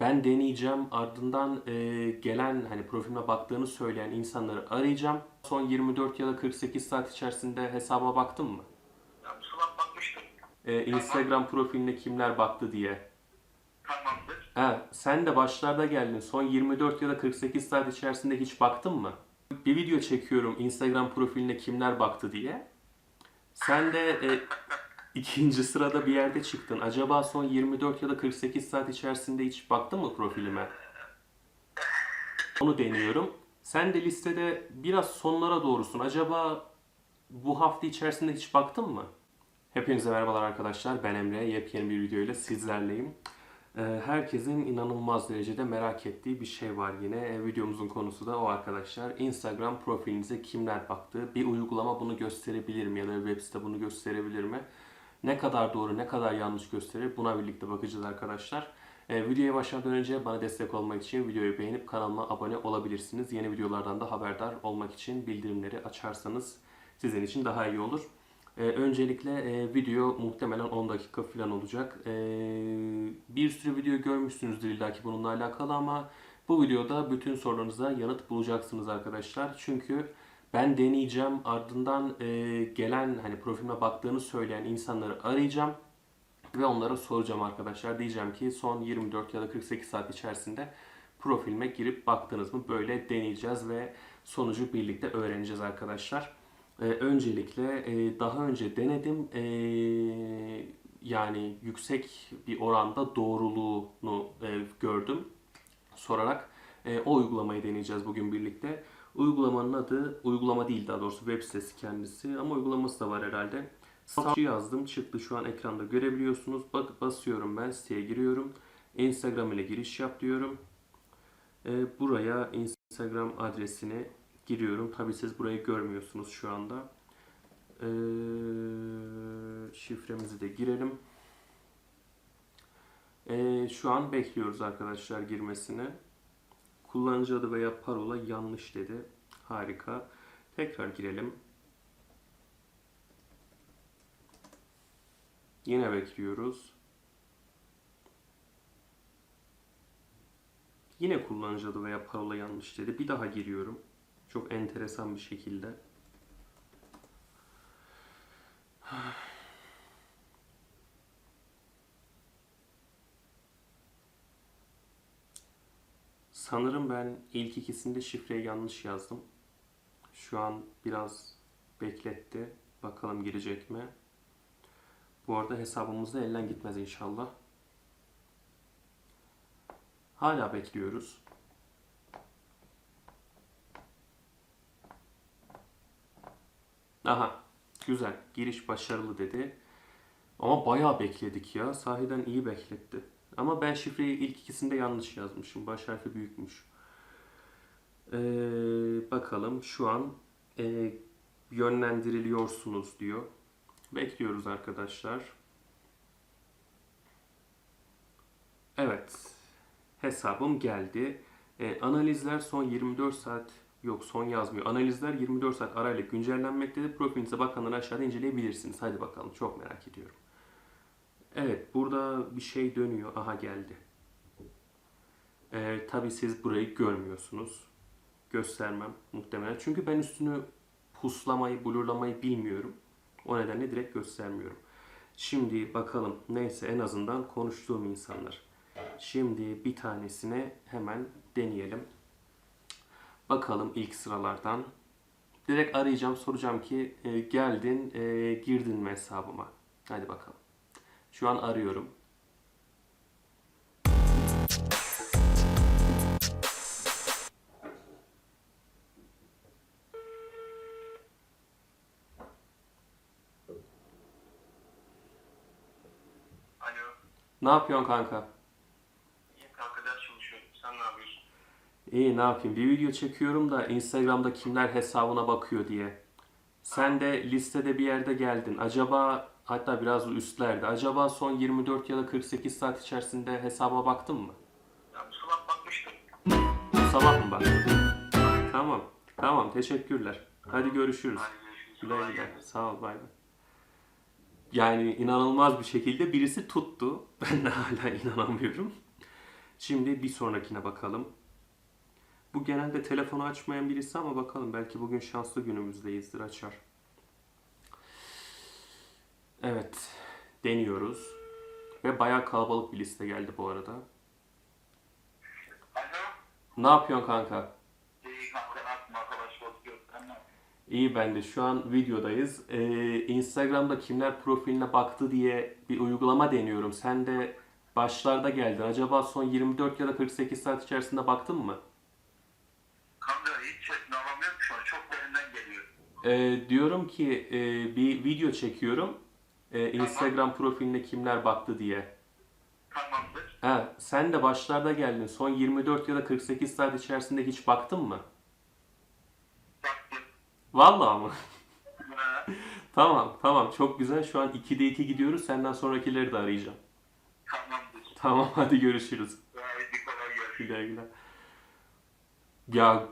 Ben deneyeceğim. Ardından e, gelen hani profilime baktığını söyleyen insanları arayacağım. Son 24 ya da 48 saat içerisinde hesaba baktın mı? Ya bu sabah bakmıştım. E, Instagram profiline kimler baktı diye. Tamamdır. Ha, sen de başlarda geldin. Son 24 ya da 48 saat içerisinde hiç baktın mı? Bir video çekiyorum Instagram profiline kimler baktı diye. Sen de e, ikinci sırada bir yerde çıktın. Acaba son 24 ya da 48 saat içerisinde hiç baktın mı profilime? Onu deniyorum. Sen de listede biraz sonlara doğrusun. Acaba bu hafta içerisinde hiç baktın mı? Hepinize merhabalar arkadaşlar. Ben Emre. Yepyeni bir video ile sizlerleyim. Ee, Herkesin inanılmaz derecede merak ettiği bir şey var yine. Ee, Videomuzun konusu da o arkadaşlar. Instagram profilinize kimler baktı? Bir uygulama bunu gösterebilir mi? Ya da bir web site bunu gösterebilir mi? Ne kadar doğru, ne kadar yanlış gösterir? Buna birlikte bakacağız arkadaşlar. Ee, videoya başlamadan önce bana destek olmak için videoyu beğenip kanalıma abone olabilirsiniz. Yeni videolardan da haberdar olmak için bildirimleri açarsanız sizin için daha iyi olur. Ee, öncelikle e, video muhtemelen 10 dakika falan olacak. Ee, bir sürü video görmüşsünüzdür illaki bununla alakalı ama bu videoda bütün sorularınıza yanıt bulacaksınız arkadaşlar. Çünkü ben deneyeceğim ardından e, gelen hani profilime baktığını söyleyen insanları arayacağım ve onlara soracağım arkadaşlar. Diyeceğim ki son 24 ya da 48 saat içerisinde profilime girip baktınız mı? Böyle deneyeceğiz ve sonucu birlikte öğreneceğiz arkadaşlar. Ee, öncelikle e, daha önce denedim. Ee, yani yüksek bir oranda doğruluğunu e, gördüm sorarak. E, o uygulamayı deneyeceğiz bugün birlikte. Uygulamanın adı, uygulama değil daha doğrusu web sitesi kendisi ama uygulaması da var herhalde. Savcı yazdım çıktı şu an ekranda görebiliyorsunuz. Bak basıyorum ben siteye giriyorum. Instagram ile giriş yap diyorum. E, buraya Instagram adresini giriyorum. Tabi siz burayı görmüyorsunuz şu anda. Ee, şifremizi de girelim. Ee, şu an bekliyoruz arkadaşlar girmesini. Kullanıcı adı veya parola yanlış dedi. Harika. Tekrar girelim. Yine bekliyoruz. Yine kullanıcı adı veya parola yanlış dedi. Bir daha giriyorum. Çok enteresan bir şekilde. Sanırım ben ilk ikisinde şifreyi yanlış yazdım. Şu an biraz bekletti. Bakalım girecek mi? Bu arada hesabımız da elden gitmez inşallah. Hala bekliyoruz. Aha güzel giriş başarılı dedi. Ama bayağı bekledik ya. Sahiden iyi bekletti. Ama ben şifreyi ilk ikisinde yanlış yazmışım. Baş harfi büyükmüş. Ee, bakalım şu an e, yönlendiriliyorsunuz diyor. Bekliyoruz arkadaşlar. Evet. Hesabım geldi. E, analizler son 24 saat Yok son yazmıyor. Analizler 24 saat arayla güncellenmektedir. Profilinize bakanları aşağıda inceleyebilirsiniz. Hadi bakalım çok merak ediyorum. Evet burada bir şey dönüyor. Aha geldi. Ee, tabii siz burayı görmüyorsunuz. Göstermem muhtemelen. Çünkü ben üstünü puslamayı, blurlamayı bilmiyorum. O nedenle direkt göstermiyorum. Şimdi bakalım. Neyse en azından konuştuğum insanlar. Şimdi bir tanesine hemen deneyelim. Bakalım ilk sıralardan. Direkt arayacağım, soracağım ki e, geldin, e, girdin mi hesabıma? Hadi bakalım. Şu an arıyorum. Alo. Ne yapıyorsun kanka? İyi kanka ders çalışıyorum. Sen ne yapıyorsun? İyi ne yapayım? Bir video çekiyorum da Instagram'da kimler hesabına bakıyor diye. Sen de listede bir yerde geldin. Acaba hatta biraz üstlerde. Acaba son 24 ya da 48 saat içerisinde hesaba baktın mı? Ya bu sabah bakmıştım. Bu sabah mı baktın? Tamam. Tamam. Teşekkürler. Hadi görüşürüz. Güle güle. Sağ ol. Bay bay. Yani inanılmaz bir şekilde birisi tuttu. Ben de hala inanamıyorum. Şimdi bir sonrakine bakalım. Bu genelde telefonu açmayan birisi ama bakalım belki bugün şanslı günümüzdeyizdir açar. Evet. Deniyoruz. Ve bayağı kalabalık bir liste geldi bu arada. Alo. Ne yapıyorsun kanka? İyi kanka yapayım arkadaş bakıyorum. Sen ne yapıyorsun? İyi ben de şu an videodayız. Ee, Instagram'da kimler profiline baktı diye bir uygulama deniyorum. Sen de başlarda geldin. Acaba son 24 ya da 48 saat içerisinde baktın mı? Kanka hiç çekme alamıyorum şu an. Çok derinden geliyor. Ee, diyorum ki e, bir video çekiyorum. Ee, Instagram profiline kimler baktı diye. Tamamdır. Ha, sen de başlarda geldin. Son 24 ya da 48 saat içerisinde hiç baktın mı? Baktım. Vallahi mı? Ha, tamam tamam çok güzel. Şu an 2'de 2 gidiyoruz. Senden sonrakileri de arayacağım. Tamamdır. Tamam hadi görüşürüz. Haydi kolay gelsin. Güle güle. Ya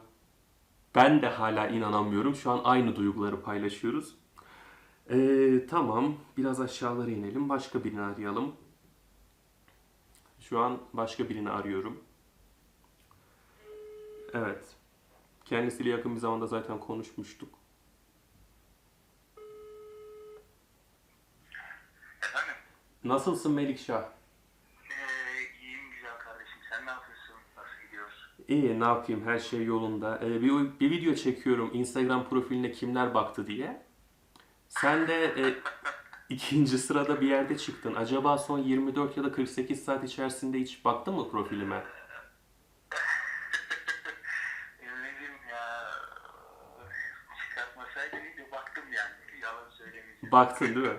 ben de hala inanamıyorum. Şu an aynı duyguları paylaşıyoruz. Ee, tamam. Biraz aşağılara inelim. Başka birini arayalım. Şu an başka birini arıyorum. Evet. Kendisiyle yakın bir zamanda zaten konuşmuştuk. Efendim? Nasılsın Melikşah? Ee, iyiyim güzel kardeşim. Sen ne yapıyorsun? Nasıl gidiyor? İyi, ne yapayım? Her şey yolunda. Ee, bir, bir video çekiyorum Instagram profiline kimler baktı diye. Sen de e, ikinci sırada bir yerde çıktın. Acaba son 24 ya da 48 saat içerisinde hiç baktın mı profilime? Baktın değil mi?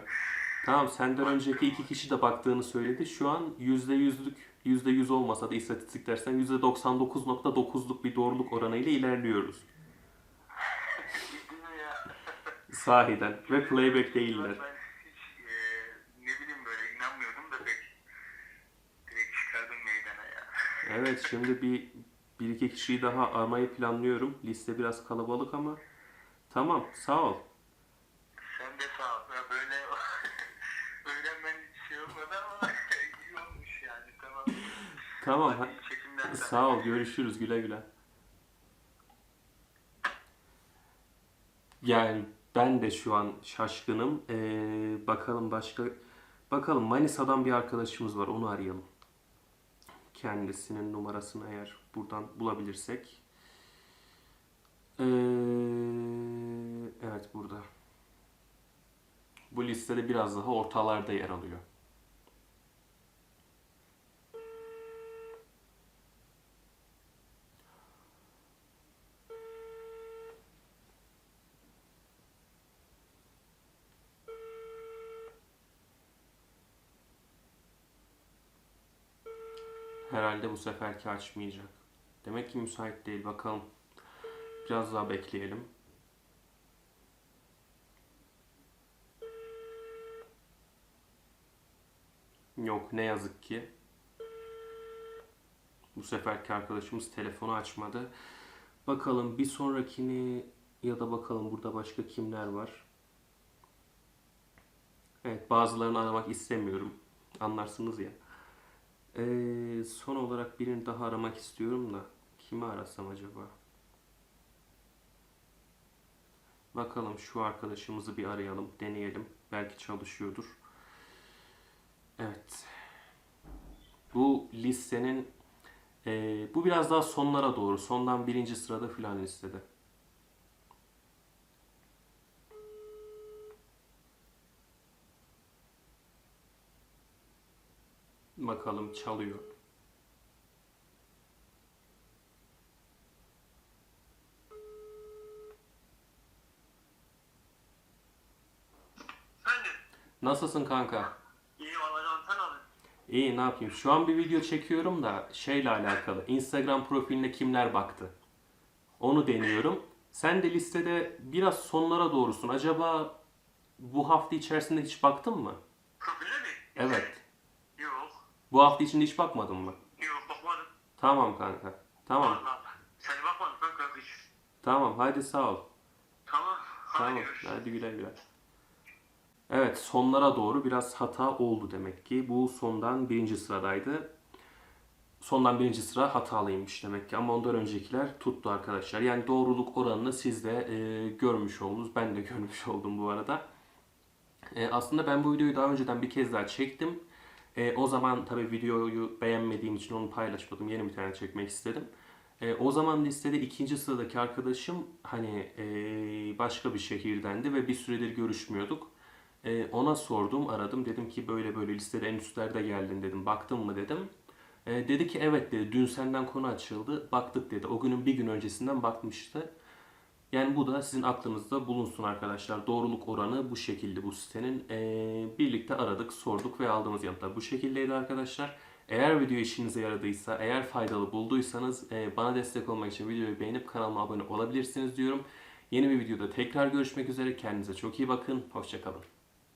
Tamam, senden önceki iki kişi de baktığını söyledi. Şu an %100'lük, %100 olmasa da istatistik dersen %99.9'luk bir doğruluk oranıyla ilerliyoruz. Ciddi mi ya? Sahiden. Ve playback değiller. Ben hiç e, ne bileyim böyle inanmıyordum da pek direkt çıkardım meydana ya. Evet şimdi bir, bir iki kişiyi daha aramayı planlıyorum. Liste biraz kalabalık ama tamam sağ ol. Sen de sağ ol. Ya böyle öğrenmen hiç şey olmadı ama iyi olmuş yani tamam. Tamam ha- Hadi iyi çekimler sana. sağ ol görüşürüz güle güle. Yani ben de şu an şaşkınım. Ee, bakalım başka bakalım Manisa'dan bir arkadaşımız var onu arayalım. Kendisinin numarasını eğer buradan bulabilirsek. Ee, evet burada. Bu listede biraz daha ortalarda yer alıyor. Herhalde bu seferki açmayacak. Demek ki müsait değil. Bakalım. Biraz daha bekleyelim. Yok ne yazık ki. Bu seferki arkadaşımız telefonu açmadı. Bakalım bir sonrakini ya da bakalım burada başka kimler var. Evet bazılarını aramak istemiyorum. Anlarsınız ya. Ee, son olarak birini daha aramak istiyorum da kimi arasam acaba? Bakalım şu arkadaşımızı bir arayalım, deneyelim. Belki çalışıyordur. Evet. Bu listenin ee, bu biraz daha sonlara doğru. Sondan birinci sırada filan listede. Bakalım çalıyor. De Nasılsın kanka? iyi olacaksın sen abi. İyi ne yapayım? Şu an bir video çekiyorum da şeyle alakalı. Instagram profiline kimler baktı? Onu deniyorum. Sen de listede biraz sonlara doğrusun. Acaba bu hafta içerisinde hiç baktın mı? Profile mi? Evet. Bu hafta içinde hiç bakmadın mı? Yok bakmadım. Tamam kanka. Tamam. Valla. Sen bakmadın kanka hiç. Tamam. Hadi sağ ol. Tamam. Hadi Tamam. görüşürüz. Hadi güle güle. Evet sonlara doğru biraz hata oldu demek ki. Bu sondan birinci sıradaydı. Sondan birinci sıra hatalıymış demek ki ama ondan öncekiler tuttu arkadaşlar. Yani doğruluk oranını siz de e, görmüş oldunuz. Ben de görmüş oldum bu arada. E, aslında ben bu videoyu daha önceden bir kez daha çektim. E, o zaman tabii videoyu beğenmediğim için onu paylaşmadım. Yeni bir tane çekmek istedim. E, o zaman listede ikinci sıradaki arkadaşım hani e, başka bir şehirdendi ve bir süredir görüşmüyorduk. E, ona sordum, aradım. Dedim ki böyle böyle listede en üstlerde geldin dedim. Baktın mı dedim. E, dedi ki evet dedi. Dün senden konu açıldı. Baktık dedi. O günün bir gün öncesinden bakmıştı. Yani bu da sizin aklınızda bulunsun arkadaşlar. Doğruluk oranı bu şekilde bu sitenin. Ee, birlikte aradık, sorduk ve aldığımız yanıtlar bu şekildeydi arkadaşlar. Eğer video işinize yaradıysa, eğer faydalı bulduysanız e, bana destek olmak için videoyu beğenip kanalıma abone olabilirsiniz diyorum. Yeni bir videoda tekrar görüşmek üzere. Kendinize çok iyi bakın. Hoşçakalın.